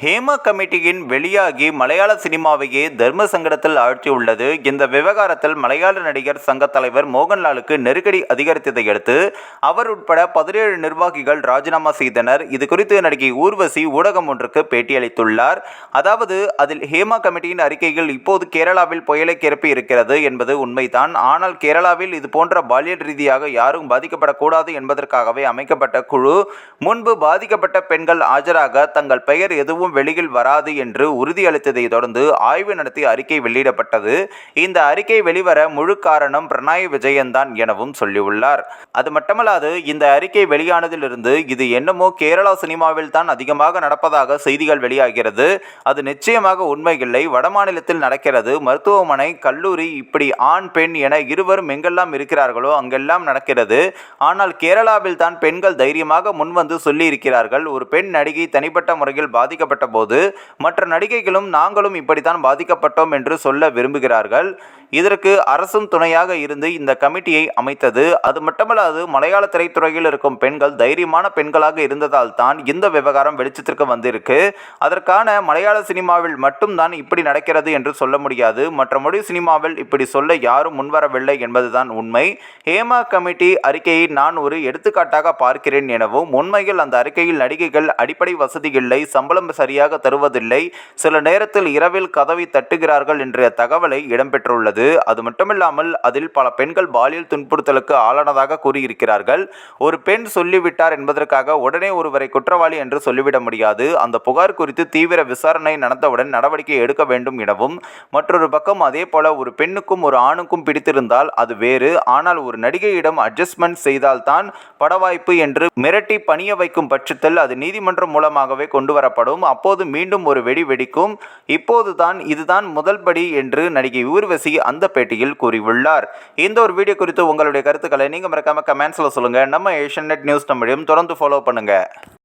ஹேமா கமிட்டியின் வெளியாகி மலையாள சினிமாவையே தர்ம சங்கடத்தில் ஆழ்த்தியுள்ளது. இந்த விவகாரத்தில் மலையாள நடிகர் சங்க தலைவர் மோகன்லாலுக்கு நெருக்கடி அதிகரித்ததை அடுத்து அவர் உட்பட பதினேழு நிர்வாகிகள் ராஜினாமா செய்தனர். இது குறித்து நடிகை ஊர்வசி ஊடகம் ஒன்றுக்கு பேட்டியளித்துள்ளார். அதாவது அதில் ஹேமா கமிட்டியின் அறிக்கைகள் இப்போது கேரளாவில் புயலை கிளப்பி இருக்கிறது என்பது உண்மைதான். ஆனால் கேரளாவில் இது போன்ற பாலியல் ரீதியாக யாரும் பாதிக்கப்படக்கூடாது என்பதற்காகவே அமைக்கப்பட்ட குழு முன்பு பாதிக்கப்பட்ட பெண்கள் ஆஜராக தங்கள் பெயர் எதுவும் வெளியில் வராது என்று உறுதியளித்ததை தொடர்ந்து ஆய்வு நடத்தி அறிக்கை வெளியிடப்பட்டது. இந்த அறிக்கை வெளிவர முழு காரணம் பிரணாய் விஜயன்தான் எனவும் சொல்லியுள்ளார். அது மட்டுமல்லாது இந்த அறிக்கை வெளியானதிலிருந்து இது என்னமோ கேரளா சினிமாவில் தான் அதிகமாக நடப்பதாக செய்திகள் வெளியாகிறது. அது நிச்சயமாக உண்மையில்லை. வடமாநிலத்தில் நடக்கிறது. மருத்துவமனை கல்லூரி இப்படி ஆண் பெண் என இருவரும் எங்கெல்லாம் இருக்கிறார்களோ அங்கெல்லாம் நடக்கிறது. ஆனால் கேரளாவில் தான் பெண்கள் தைரியமாக முன்வந்து சொல்லி இருக்கிறார்கள் ஒரு பெண் நடிகை தனிப்பட்ட முறையில் பாதிக்கப்பட்ட போது மற்ற நடிகைகளும் நாங்களும் இப்படித்தான் பாதிக்கப்பட்டோம் என்று சொல்ல விரும்புகிறார்கள். இதற்கு அரசும் துணையாக இருந்து இந்த கமிட்டியை அமைத்தது. அது மட்டுமல்லாது மலையாள திரைத்துறையில் இருக்கும் பெண்கள் தைரியமான பெண்களாக இருந்ததால் தான் இந்த விவகாரம் வெளிச்சத்திற்கு வந்திருக்கு. அதற்கான மலையாள சினிமாவில் மட்டும்தான் இப்படி நடக்கிறது என்று சொல்ல முடியாது. மற்ற மொழி சினிமாவில் இப்படி சொல்ல யாரும் முன்வரவில்லை என்பதுதான் உண்மை. ஹேமா கமிட்டி அறிக்கையை நான் ஒரு எடுத்துக்காட்டாக பார்க்கிறேன் எனவும் உண்மையில் அந்த அறிக்கையில் நடிகைகள் அடிப்படை வசதி இல்லை சம்பளம் சரியாக தருவதில்லை. சில நேரத்தில் இரவில் கதவை தட்டுகிறார்கள் என்ற தகவலை இடம்பெற்றுள்ளது. அது மட்டுமில்லாமல் அதில் பல பெண்கள் பாலியல் துன்புறுத்தலுக்கு ஆளானதாக கூறியிருக்கிறார்கள். ஒரு பெண் சொல்லிவிட்டார் என்பதற்காக உடனே ஒருவரை குற்றவாளி என்று சொல்லிவிட முடியாது. அந்த புகார் குறித்து தீவிர விசாரணை நடந்தவுடன் நடவடிக்கை எடுக்க வேண்டும் எனவும் மற்றொரு பக்கம் அதே போல ஒரு பெண்ணுக்கும் ஒரு ஆணுக்கும் பிடித்திருந்தால் அது வேறு. ஆனால் ஒரு நடிகையிடம் அட்ஜஸ்ட்மெண்ட் செய்தால்தான் படவாய்ப்பு என்று மிரட்டி பணிய வைக்கும் பட்சத்தில் அது நீதிமன்றம் மூலமாகவே கொண்டு வரப்படும். அப்போது மீண்டும் ஒரு வெடி வெடிக்கும். இப்போதுதான் இதுதான் முதல் படி என்று நடிகை ஊர்வசி அந்த பேட்டியில் கூறியுள்ளார். இந்த ஒரு வீடியோ குறித்து உங்களுடைய கருத்துக்களை நீங்கள் மறக்காம கமெண்ட்ஸில் சொல்லுங்கள் நம்ம ஏஷியன் நெட் நியூஸ் தமிழையும் தொடர்ந்து ஃபாலோ பண்ணுங்கள்